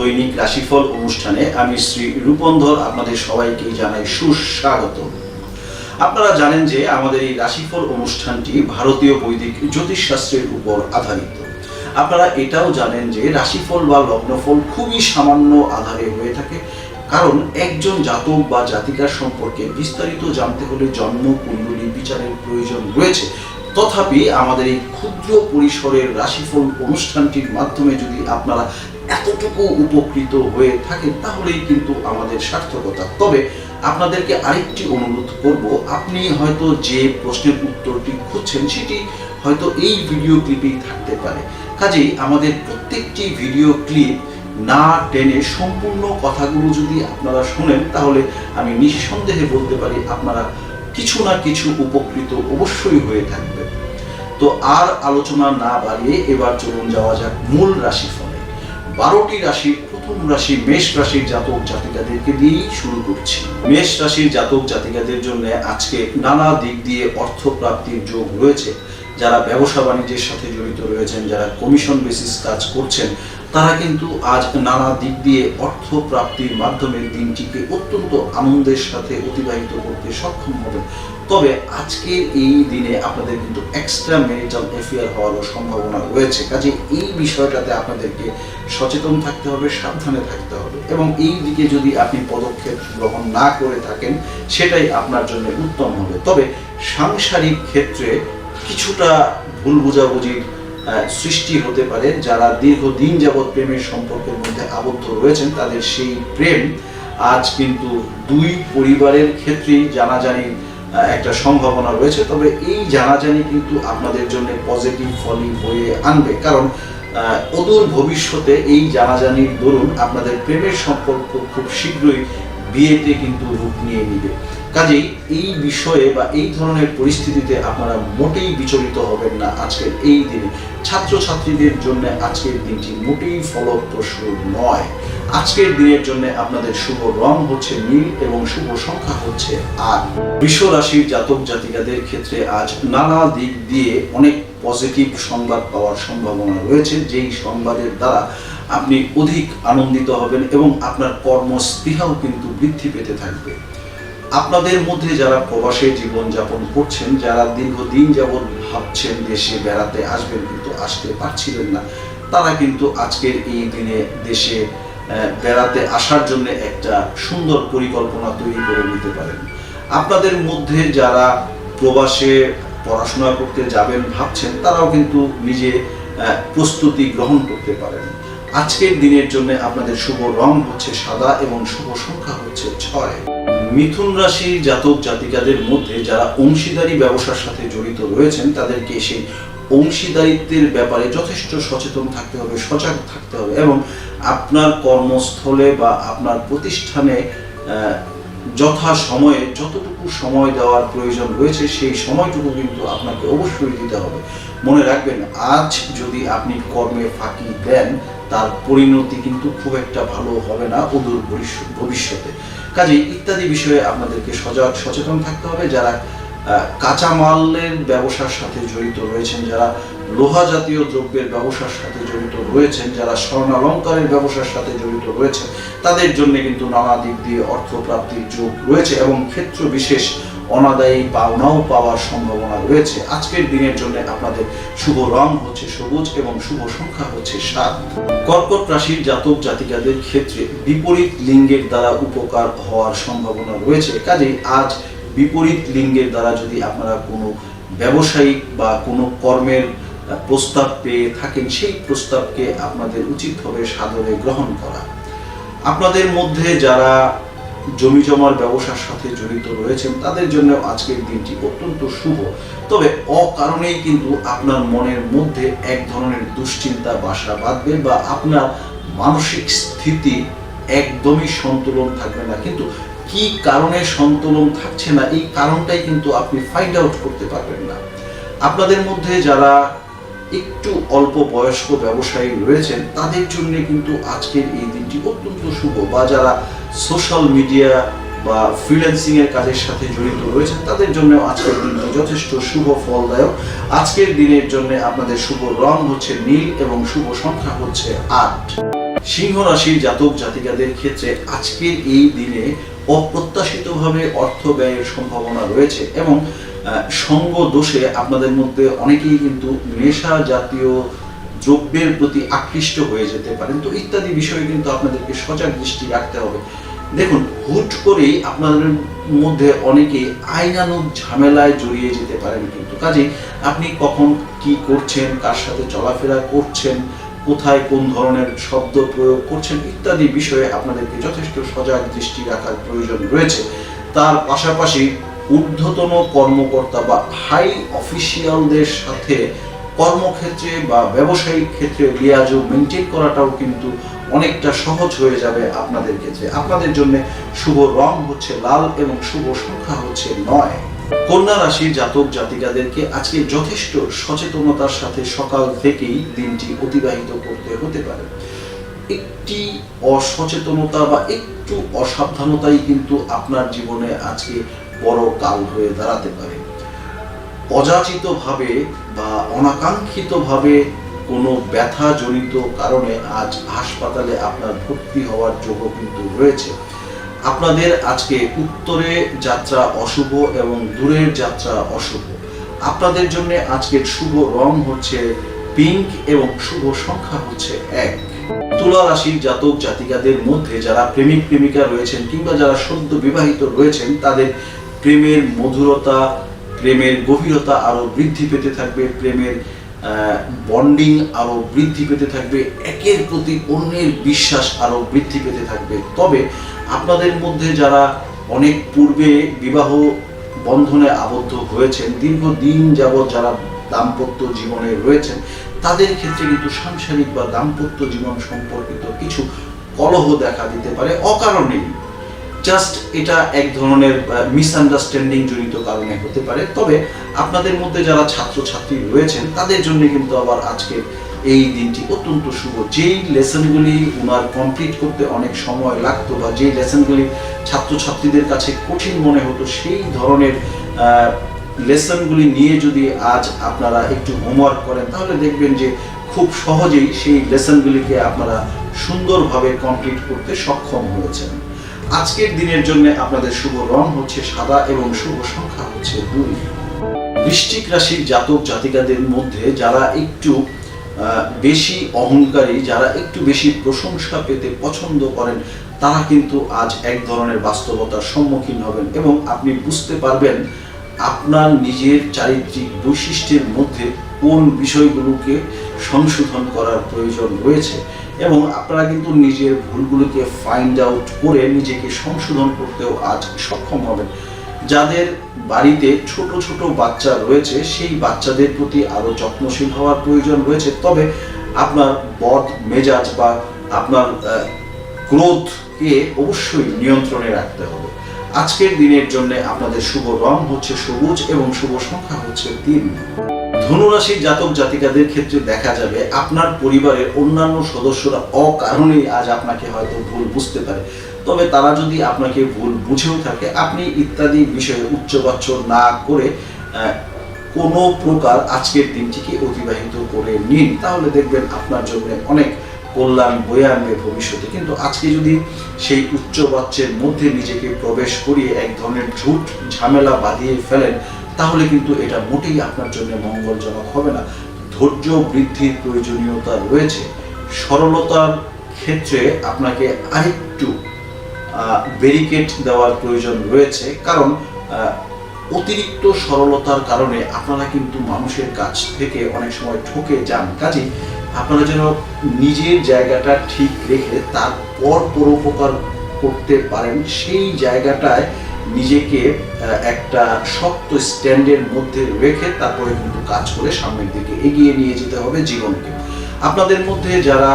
দৈনিক রাশিফল অনুষ্ঠানে আমি শ্রী রূপন্ধর আপনাদের সবাইকে জানাই সুস্বাগত। আপনারা জানেন যে আমাদের এই রাশিফল অনুষ্ঠানটি ভারতীয় বৈদিক জ্যোতিষশাস্ত্রের উপর আধারিত। আপনারা এটাও জানেন যে রাশিফল বা লগ্নফল খুবই সামান্য আধারে হয়ে থাকে, কারণ একজন জাতক বা জাতিকার সম্পর্কে বিস্তারিত জানতে হলে জন্ম, কুণ্ডলী, বিচারের প্রয়োজন রয়েছে। তথাপি আমাদের এই ক্ষুদ্র পরিসরের রাশিফল অনুষ্ঠানটির মাধ্যমে যদি আপনারা এতটুকু উপকৃত হয়ে থাকেন, তাহলেই কিন্তু আমাদের সার্থকতা। তবে আপনাদেরকে আরেকটি অনুরোধ করব, আপনি হয়তো যে প্রশ্নের উত্তরটি খুঁজছেন, সেটি হয়তো এই ভিডিও ক্লিপেই থাকতে পারে। কাজেই আমাদের প্রত্যেকটি ভিডিও ক্লিপ না টেনে সম্পূর্ণ কথাগুলো যদি আপনারা শোনেন, তাহলে আমি নিঃসন্দেহে বলতে পারি আপনারা কিছু না কিছু উপকৃত অবশ্যই হয়ে থাকবে তো আর আলোচনা না বাড়িয়ে এবার চলুন যাওয়া যাক মূল রাশিফলে। বারোটি রাশির প্রথম রাশি মেষ রাশির জাতক জাতিকাদেরকে দিয়েই শুরু করছি। মেষ রাশির জাতক জাতিকাদের জন্য আজকে নানা দিক দিয়ে অর্থ প্রাপ্তির যোগ রয়েছে। যারা ব্যবসা বাণিজ্যের সাথে জড়িত রয়েছেন, যারা কমিশন বেসিস কাজ করছেন তারা কিন্তু আজ নানা দিক দিয়ে অর্থ প্রাপ্তির মাধ্যমে দিনটিকে অত্যন্ত আনন্দের সাথে অতিবাহিত করতে সক্ষম হবেন তবে আজকের এই দিনে আপনাদের কিন্তু এক্সট্রা ম্যারিটাল অ্যাফেয়ার হওয়ারও সম্ভাবনা রয়েছে। কাজে এই বিষয়টাতে আপনাদেরকে সচেতন থাকতে হবে, সাবধানে থাকতে হবে এবং এই দিকে যদি আপনি পদক্ষেপ গ্রহণ না করে থাকেন, সেটাই আপনার জন্য উত্তম হবে। তবে সাংসারিক ক্ষেত্রে কিছুটা ভুল বোঝাবুঝির সৃষ্টি হতে পারে, যারা দীর্ঘদিন যাবৎ প্রেমের সম্পর্কের মধ্যে আবদ্ধ রয়েছেন, তাদের সেই প্রেম আজ কিন্তু দুই পরিবারের ক্ষেত্রেই জানাজানি একটা সম্ভাবনা রয়েছে। তবে এই জানাজানি কিন্তু আপনাদের জন্য পজিটিভ ফলই বয়ে আনবে। কারণ অদূর ভবিষ্যতে এই জানাজানির দরুন আপনাদের প্রেমের সম্পর্ক খুব শীঘ্রই বিয়েতে কিন্তু রূপ নিয়ে নিবে। কাজেই এই বিষয়ে বা এই ধরনের পরিস্থিতিতে আপনারা মোটেই বিচলিত হবেন না আজকের এই দিনে। ছাত্রছাত্রীদের জন্য আজকের দিনটি মোটেই ফলপ্রসূ নয়। আজকের দিনের জন্য আপনাদের শুভ রং হচ্ছে নীল এবং শুভ সংখ্যা হচ্ছে আট। বৃষ রাশির জাতক জাতিকাদের ক্ষেত্রে আজ নানা দিক দিয়ে অনেক পজিটিভ সংবাদ পাওয়ার সম্ভাবনা রয়েছে, যেই সংবাদের দ্বারা আপনি অধিক আনন্দিত হবেন এবং আপনার কর্মস্পৃহাও কিন্তু বৃদ্ধি পেতে থাকবে। আপনাদের মধ্যে যারা প্রবাসে জীবন যাপন করছেন, যারা দীর্ঘদিন যাবৎ ভাবছেন দেশে বেড়াতে আসবেন কিন্তু আসতে পারছিলেন না, তারা কিন্তু আজকের এই দিনে দেশে বেড়াতে আসার জন্য একটা সুন্দর পরিকল্পনা তৈরি করে নিতে পারেন। আপনাদের মধ্যে যারা প্রবাসে পড়াশোনা করতে যাবেন ভাবছেন, তারাও কিন্তু নিজে প্রস্তুতি গ্রহণ করতে পারেন। আজকের দিনের জন্য আপনাদের শুভ রং হচ্ছে সাদা এবং শুভ সংখ্যা হচ্ছে ছয়। মিথুন রাশির জাতক জাতিকাদের মধ্যে যারা অংশীদারি ব্যবসার সাথে জড়িত রয়েছেন, তাদেরকে সেই অংশীদারিত্বের ব্যাপারে যথেষ্ট সচেতন থাকতে হবে, সজাগ থাকতে হবে এবং আপনার কর্মস্থলে বা আপনার প্রতিষ্ঠানে যথা সময়ে, যতটুকু সময় দেওয়ার প্রয়োজন রয়েছে, সেই সময়টুকু কিন্তু আপনাকে অবশ্যই দিতে হবে। মনে রাখবেন, আজ যদি আপনি কর্মে ফাঁকি দেন, তার পরিণতি কিন্তু খুব একটা ভালো হবে না অদূর ভবিষ্য- ভবিষ্যতে। কাজে ইত্যাদি বিষয়ে আপনাদেরকে সজাগ, সচেতন থাকতে হবে। যারা কাঁচামালের ব্যবসার সাথে জড়িত রয়েছেন, যারা লোহা জাতীয় দ্রব্যের ব্যবসার সাথে জড়িত রয়েছেন, যারা স্বর্ণালঙ্কারের ব্যবসার সাথে জড়িত রয়েছে তাদের জন্য কিন্তু নানা দিক দিয়ে অর্থ প্রাপ্তির যোগ রয়েছে এবং ক্ষেত্র বিশেষ অনাদায়ী পাওনাও পাওয়ার সম্ভাবনা রয়েছে। আজকের দিনের জন্য আপনাদের শুভ রং হচ্ছে সবুজ এবং শুভ সংখ্যা হচ্ছে সাত। কর্কট রাশির জাতক জাতিকাদের ক্ষেত্রে বিপরীত লিঙ্গের দ্বারা উপকার হওয়ার সম্ভাবনা রয়েছে। কাজেই আজ বিপরীত লিঙ্গের দ্বারা যদি আপনারা কোনো ব্যবসায়িক বা কোনো কর্মের প্রস্তাব পেয়ে থাকেন, সেই প্রস্তাবকে আপনাদের উচিত হবে সাদরে গ্রহণ করা। আপনাদের মধ্যে যারা জমি জমার ব্যবসার সাথে জড়িত রয়েছেন, তাদের জন্য আজকের দিনটি অত্যন্ত শুভ। তবে অকারণেই কিন্তু আপনার মনের মধ্যে এক ধরনের দুশ্চিন্তা, বাসা বাঁধবে বা আপনার মানসিক স্থিতি একদমই সন্তুলন থাকবে না। কিন্তু কি কারণে সন্তুলন থাকছে না, এই কারণটাই কিন্তু আপনি ফাইন্ড আউট করতে পারবেন না। আপনাদের মধ্যে যারা একটু অল্প বয়স্ক ব্যবসায়ী রয়েছেন, তাদের জন্য কিন্তু আজকের এই দিনটি অত্যন্ত শুভ বা যারা সোশ্যাল মিডিয়া বা ফ্রিল্যান্সিং এর কাজের সাথে জড়িত রয়েছেন, তাদের জন্য আজকের দিনটি যথেষ্ট শুভ, ফলদায়ক। আজকের দিনের জন্য আপনাদের শুভ রং হচ্ছে নীল এবং শুভ সংখ্যা হচ্ছে আট। সিংহ রাশির জাতক জাতিকাদের ক্ষেত্রে আজকের এই দিনে অপ্রত্যাশিতভাবে অর্থ ব্যয়ের সম্ভাবনা রয়েছে এবং সঙ্গ দোষে আপনাদের মধ্যে অনেকেই কিন্তু নেশা জাতীয় দ্রব্যের প্রতি আকৃষ্ট হয়ে যেতে পারেন। তো ইত্যাদি বিষয়ে কিন্তু আপনাদেরকে সজাগ দৃষ্টি রাখতে হবে। দেখুন, হুট করেই আপনাদের মধ্যে অনেকে আইনানুগ ঝামেলায় জড়িয়ে যেতে পারেন কিন্তু। কাজে আপনি কখন কি করছেন, কার সাথে চলাফেরা করছেন, কোথায় কোন ধরনের শব্দ প্রয়োগ করছেন ইত্যাদি বিষয়ে আপনাদেরকে যথেষ্ট সজাগ দৃষ্টি রাখার প্রয়োজন রয়েছে। তার পাশাপাশি ঊর্ধ্বতন কর্মকর্তা বা হাই অফিসিয়ালদের সাথে কর্মক্ষেত্রে বা ব্যবসায়িক ক্ষেত্রে লিয়াজও মেনটেন করাটাও কিন্তু অনেকটা সহজ হয়ে যাবে আপনাদের ক্ষেত্রে। আপনাদের জন্য শুভ রং হচ্ছে লাল এবং শুভ সংখ্যা হচ্ছে নয়। কন্যা রাশির জাতক জাতিকাদেরকে আজকে যথেষ্ট সচেতনতার সাথে সকাল থেকেই দিনটি অতিবাহিত করতে হতে পারে। একটি অসচেতনতা বা একটু অসাবধানতাই কিন্তু আপনার জীবনে আজকে বড় কাল হয়ে দাঁড়াতে পারে। অযাচিতভাবে বা অনাকাঙ্ক্ষিতভাবে কোনো ব্যথাজনিত কারণে আজ হাসপাতালে আপনার ভর্তি হওয়ার যোগ্য কিন্তু রয়েছে। আপনাদের আজকে উত্তরে যাত্রা অশুভ এবং দূরের যাত্রা অশুভ। আপনাদের জন্য আজকের শুভ রং হচ্ছে পিঙ্ক এবং শুভ সংখ্যা হচ্ছে এক। তুলা রাশির জাতক জাতিকাদের মধ্যে যারা প্রেমিক প্রেমিকা রয়েছেন কিংবা যারা সদ্য বিবাহিত রয়েছেন, তাদের প্রেমের মধুরতা, প্রেমের গভীরতা আরও বৃদ্ধি পেতে থাকবে, প্রেমের বন্ডিং আরও বৃদ্ধি পেতে থাকবে, একের প্রতি অন্যের বিশ্বাস আরও বৃদ্ধি পেতে থাকবে। তবে আপনাদের মধ্যে যারা অনেক পূর্বে বিবাহ বন্ধনে আবদ্ধ হয়েছেন, দীর্ঘদিন যাবৎ যারা দাম্পত্য জীবনে রয়েছেন তাদের ক্ষেত্রে কিন্তু সাংসারিক বা দাম্পত্য জীবন সম্পর্কিত কিছু কলহ দেখা দিতে পারে অকারণেই জাস্ট এটা এক ধরনের মিসআন্ডারস্ট্যান্ডিং জনিত কারণে হতে পারে। তবে আপনাদের মধ্যে যারা ছাত্রছাত্রী রয়েছেন, তাদের জন্য কিন্তু আবার আজকে এই দিনটি অত্যন্ত শুভ। যেই লেসনগুলি ওনার কমপ্লিট করতে অনেক সময় লাগতো বা যেই লেসনগুলি ছাত্রছাত্রীদের কাছে কঠিন মনে হতো, সেই ধরনের লেসনগুলি নিয়ে যদি আজ আপনারা একটু হোমওয়ার্ক করেন, তাহলে দেখবেন যে খুব সহজেই সেই লেসনগুলিকে আপনারা সুন্দরভাবে কমপ্লিট করতে সক্ষম হয়েছেন। আজকের দিনের জন্য আপনাদের শুভ রং হচ্ছে সাদা এবং শুভ সংখ্যা হচ্ছে দুই। বৃশ্চিক রাশির জাতক জাতিকাদের মধ্যে যারা একটু বেশি অহংকারী, যারা একটু বেশি প্রশংসা পেতে পছন্দ করেন, তারা কিন্তু আজ এক ধরনের বাস্তবতার সম্মুখীন হবেন এবং আপনি বুঝতে পারবেন আপনার নিজের চারিত্রিক বৈশিষ্ট্যের মধ্যে কোন বিষয়গুলোকে সংশোধন করার প্রয়োজন রয়েছে এবং আপনারা কিন্তু নিজের ভুলগুলোকে ফাইন্ড আউট করে নিজেকে সংশোধন করতেও আজ সক্ষম হবেন। যাদের বাড়িতে ছোট ছোট বাচ্চা রয়েছে, সেই বাচ্চাদের প্রতি আরও যত্নশীল হওয়ার প্রয়োজন রয়েছে। তবে আপনার বদ মেজাজ বা আপনার ক্রোধকে অবশ্যই নিয়ন্ত্রণে রাখতে হবে। আজকের দিনের জন্য আপনাদের শুভ রং হচ্ছে সবুজ এবং শুভ সংখ্যা হচ্ছে তিন। ধনুরাশির জাতক জাতিকাদের ক্ষেত্রে দেখা যাবে আপনার পরিবারের অন্যান্য সদস্যরা অকারণেই আজ আপনাকে হয়তো ভুল বুঝতে পারে। তবে তারা যদি আপনাকে ভুল বুঝেও থাকে, আপনি ইত্যাদি বিষয়ে উচ্চবাচ্য না করে কোনো প্রকার আজকের দিনটিকে অতিবাহিত করে নিন। তাহলে দেখবেন আপনার জন্য অনেক কল্যাণ বয়ে আনবে ভবিষ্যতে। কিন্তু আজকে যদি সেই উচ্চবাচ্যের মধ্যে নিজেকে প্রবেশ করিয়ে এক ধরনের ঝুট, ঝামেলা বাঁধিয়ে ফেলেন, তাহলে কিন্তু এটা মোটেই আপনার জন্য মঙ্গলজনক হবে না। ধৈর্য বৃদ্ধির প্রয়োজনীয়তা রয়েছে। সরলতার ক্ষেত্রে আপনাকে আরেকটু ব্যারিকেড দেওয়ার প্রয়োজন রয়েছে। কারণ অতিরিক্ত সরলতার কারণে আপনারা কিন্তু মানুষের কাছ থেকে অনেক সময় ঠকে যান। কাজে আপনারা যেন নিজের জায়গাটা ঠিক রেখে তারপর পরোপকার করতে পারেন, সেই জায়গাটায় নিজেকে একটা শক্ত স্ট্যান্ডের মধ্যে রেখে তারপরে কিন্তু কাজ করে সামনের দিকে এগিয়ে নিয়ে যেতে হবে জীবনকে। আপনাদের মধ্যে যারা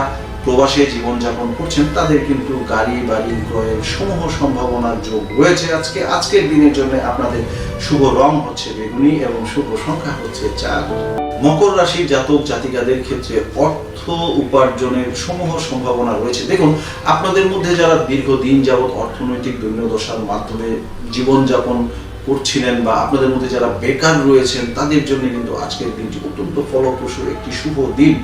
প্রবাসে জীবনযাপন করছেন, তাদের কিন্তু গাড়ি, বাড়ি, ক্রয়ের সমূহ সম্ভাবনার যোগ রয়েছে আজকে। আজকের দিনের জন্য আপনাদের শুভ রং হচ্ছে বেগুনি এবং শুভ সংখ্যা হচ্ছে চার। মকর রাশির জাতক জাতিকাদের ক্ষেত্রে অর্থ উপার্জনের সমূহ সম্ভাবনা রয়েছে। দেখুন, আপনাদের মধ্যে যারা দীর্ঘদিন যাবৎ অর্থনৈতিক দৈন্যদশার মাধ্যমে জীবনযাপন করছিলেন বা আপনাদের মধ্যে যারা বেকার রয়েছেন, তাদের জন্য কিন্তু আজকের দিনটি অত্যন্ত ফলপ্রসূ একটি শুভ দিন।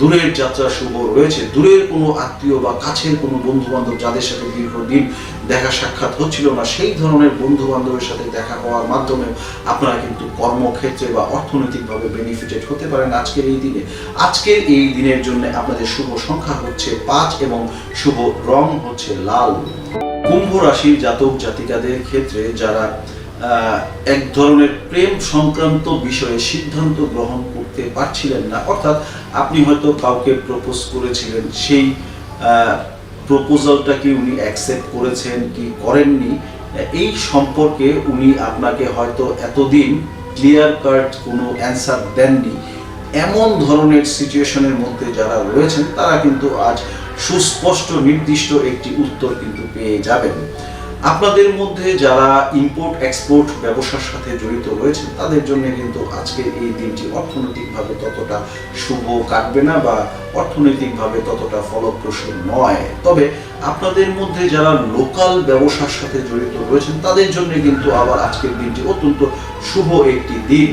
দূরের যাত্রা শুভ রয়েছে। দূরের কোনো আত্মীয় বা কাছের কোনো বন্ধু বান্ধব যাদের সাথে দীর্ঘদিন দেখা সাক্ষাৎ হচ্ছিল না, সেই ধরনের বন্ধু বান্ধবের সাথে দেখা হওয়ার মাধ্যমে আপনারা কিন্তু কর্মক্ষেত্রে বা অর্থনৈতিকভাবে বেনিফিটেড হতে পারেন আজকের এই দিনে। আজকের এই দিনের জন্য আপনাদের শুভ সংখ্যা হচ্ছে পাঁচ এবং শুভ রং হচ্ছে লাল। কুম্ভ রাশির জাতক জাতিকাদের ক্ষেত্রে যারা এক ধরনের প্রেম সংক্রান্ত বিষয়ে সিদ্ধান্ত গ্রহণ করতে পারছিলেন না। অর্থাৎ আপনি হয়তো কাউকে প্রপোজ করেছিলেন, সেই প্রপোজালটা কি উনি অ্যাকসেপ্ট করেছেন কি করেননি, এই সম্পর্কে উনি আপনাকে হয়তো এতদিন ক্লিয়ার কাট কোনো অ্যান্সার দেননি। এমন ধরনের সিচুয়েশনের মধ্যে যারা রয়েছেন, তারা কিন্তু আজ সুস্পষ্ট, নির্দিষ্ট একটি উত্তর কিন্তু পেয়ে যাবেন। আপনাদের মধ্যে যারা ইম্পোর্ট এক্সপোর্ট ব্যবসার সাথে জড়িত রয়েছেন, তাদের জন্য কিন্তু আজকের এই দিনটি অর্থনৈতিকভাবে ততটা শুভ কাটবে না বা অর্থনৈতিকভাবে ততটা ফলপ্রসূ নয়। তবে আপনাদের মধ্যে যারা লোকাল ব্যবসার সাথে জড়িত রয়েছেন, তাদের জন্য কিন্তু আবার আজকের দিনটি অত্যন্ত শুভ একটি দিন।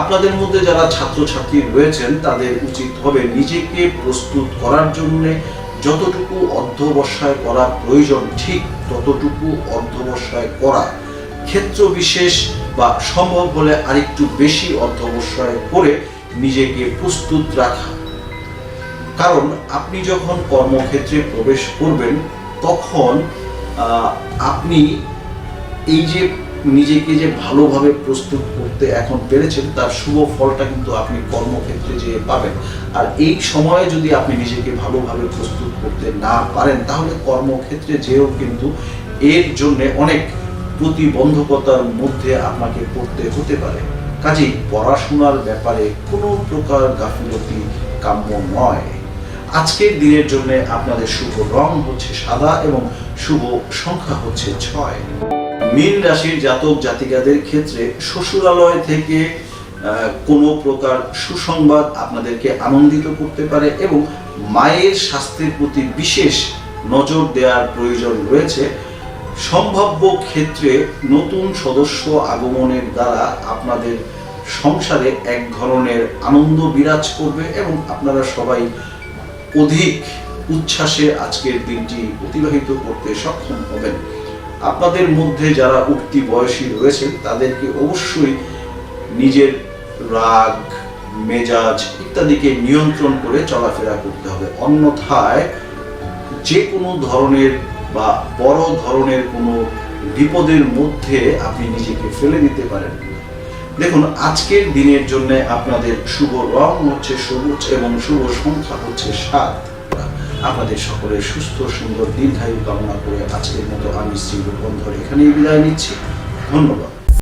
আপনাদের মধ্যে যারা ছাত্রছাত্রী রয়েছেন, তাদের উচিত হবে নিজেকে প্রস্তুত করার জন্যে যতটুকু অধ্যবসায় করা প্রয়োজন ঠিক ততটুকু অধ্যবসায় করা। ক্ষেত্র বিশেষ বা সম্ভব হলে আরেকটু বেশি অধ্যবসায় করে নিজেকে প্রস্তুত রাখা। কারণ আপনি যখন কর্মক্ষেত্রে প্রবেশ করবেন, তখন আপনি এই যে নিজেকে যে ভালোভাবে প্রস্তুত করতে এখন পেরেছেন, তার শুভ ফলটা কিন্তু আপনি কর্মক্ষেত্রে যে পাবেন। আর এই সময়ে যদি আপনি নিজেকে ভালোভাবে প্রস্তুত করতে না পারেন, তাহলে কর্মক্ষেত্রে যেও কিন্তু এর জন্য অনেক প্রতিবন্ধকতার মধ্যে আপনাকে পড়তে হতে পারে। কাজেই পড়াশোনার ব্যাপারে কোনো প্রকার গাফিলতি কাম্য নয়। আজকের দিনের জন্য আপনাদের শুভ রং হচ্ছে সাদা এবং শুভ সংখ্যা হচ্ছে ছয়। মীন রাশির জাতক জাতিকাদের ক্ষেত্রে শ্বশুরালয় থেকে কোনো প্রকার সুসংবাদ আপনাদেরকে আনন্দিত করতে পারে এবং মায়ের স্বাস্থ্যের প্রতি বিশেষ নজর দেওয়ার প্রয়োজন রয়েছে। সম্ভাব্য ক্ষেত্রে নতুন সদস্য আগমনের দ্বারা আপনাদের সংসারে এক ধরনের আনন্দ বিরাজ করবে এবং আপনারা সবাই অধিক উচ্ছ্বাসে আজকের দিনটি অতিবাহিত করতে সক্ষম হবেন। আপনাদের মধ্যে যারা উঠতি বয়সী রয়েছেন, তাদেরকে অবশ্যই নিজের রাগ, মেজাজ ইত্যাদিকে নিয়ন্ত্রণ করে চলাফেরা করতে হবে। অন্যথায় যে কোনো ধরনের বা বড় ধরনের কোনো বিপদের মধ্যে আপনি নিজেকে ফেলে দিতে পারেন। দেখুন, আজকের দিনের জন্য আপনাদের শুভ রং হচ্ছে সবুজ এবং শুভ সংখ্যা হচ্ছে সাত। আপনাদের সকলের সুস্থ, সুন্দর, দীর্ঘায়ু কামনা করে আজকের মতো আমি শ্রী রূপন্ধর এখানেই বিদায় নিচ্ছি। ধন্যবাদ।